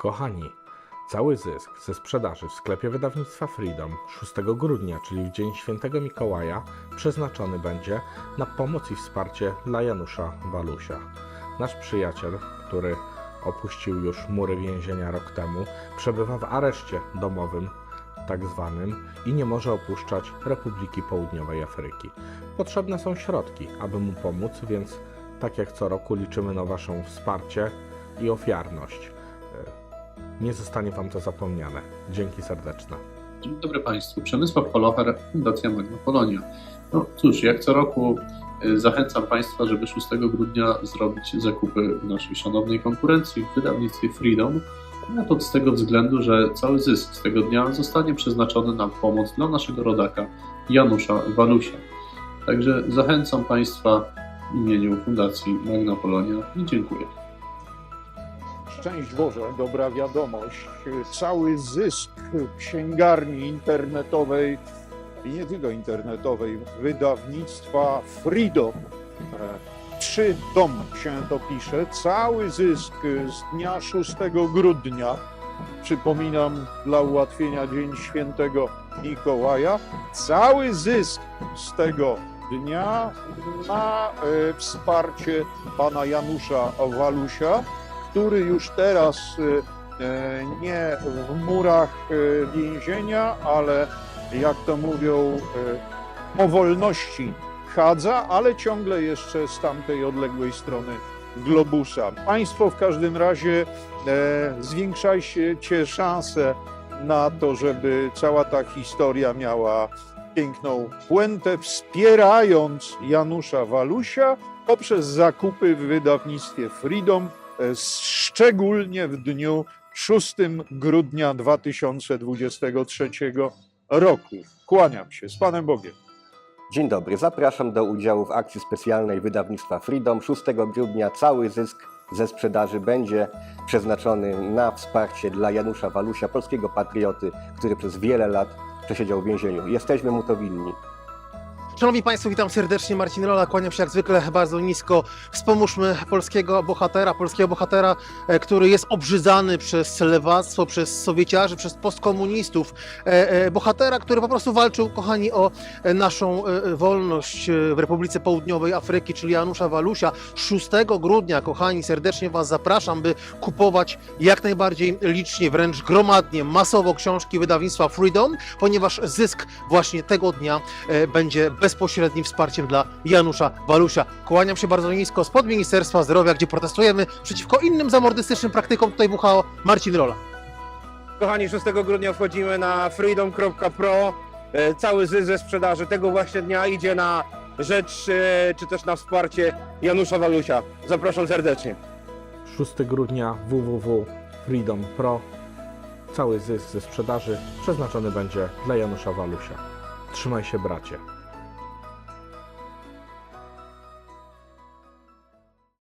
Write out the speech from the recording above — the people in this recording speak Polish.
Kochani, cały zysk ze sprzedaży w sklepie wydawnictwa Freedom 6 grudnia, czyli w dzień świętego Mikołaja, przeznaczony będzie na pomoc i wsparcie dla Janusza Walusia. Nasz przyjaciel, który opuścił już mury więzienia rok temu, przebywa w areszcie domowym tak zwanym i nie może opuszczać Republiki Południowej Afryki. Potrzebne są środki, aby mu pomóc, więc tak jak co roku liczymy na Waszą wsparcie i ofiarność. Nie zostanie Wam to zapomniane. Dzięki serdeczne. Dzień dobry Państwu. Przemysław Polocher, Fundacja Magna Polonia. No cóż, jak co roku y, zachęcam Państwa, żeby 6 grudnia zrobić zakupy w naszej szanownej konkurencji w wydawnictwie Freedom. No to z tego względu, że cały zysk z tego dnia zostanie przeznaczony na pomoc dla naszego rodaka Janusza Walusia. Także zachęcam Państwa w imieniu Fundacji Magna Polonia i dziękuję. Szczęść Boże, dobra wiadomość. Cały zysk księgarni internetowej i nie tylko internetowej, wydawnictwa Freedom. e, Trzy dom się to pisze. Cały zysk z dnia 6 grudnia, przypominam dla ułatwienia Dzień Świętego Mikołaja, cały zysk z tego dnia na e, wsparcie pana Janusza Walusia który już teraz e, e, nie w murach e, więzienia, ale jak to mówią, e, po wolności chadza, ale ciągle jeszcze z tamtej odległej strony globusa. Państwo w każdym razie e, zwiększajcie szanse na to, żeby cała ta historia miała piękną puentę, wspierając Janusza Walusia poprzez zakupy w wydawnictwie Freedom, szczególnie w dniu 6 grudnia 2023 roku. Kłaniam się z Panem Bogiem. Dzień dobry, zapraszam do udziału w akcji specjalnej wydawnictwa Freedom. 6 grudnia cały zysk ze sprzedaży będzie przeznaczony na wsparcie dla Janusza Walusia, polskiego patrioty, który przez wiele lat przesiedział w więzieniu. Jesteśmy mu to winni. Szanowni Państwo, witam serdecznie. Marcin Rola, kłaniam się jak zwykle bardzo nisko. Wspomóżmy polskiego bohatera, polskiego bohatera, e, który jest obrzydzany przez lewactwo, przez sowieciarzy, przez postkomunistów. E, e, Bohatera, który po prostu walczył, kochani, o naszą wolność w Republice Południowej Afryki, czyli Janusza Walusia. 6 grudnia, kochani, serdecznie Was zapraszam, by kupować jak najbardziej licznie, wręcz gromadnie, masowo książki wydawnictwa Freedom, ponieważ zysk właśnie tego dnia będzie bezpośrednim wsparciem dla Janusza Walusia. Kłaniam się bardzo nisko spod Ministerstwa Zdrowia, gdzie protestujemy przeciwko innym zamordystycznym praktykom tutaj WHO. Marcin Rola. Kochani, 6 grudnia wchodzimy na freedom.pro. E, Cały zysk ze sprzedaży tego właśnie dnia idzie na rzecz, e, czy też na wsparcie Janusza Walusia. Zapraszam serdecznie. 6 grudnia www Freedom Pro. Cały zysk ze sprzedaży przeznaczony będzie dla Janusza Walusia. Trzymaj się bracie.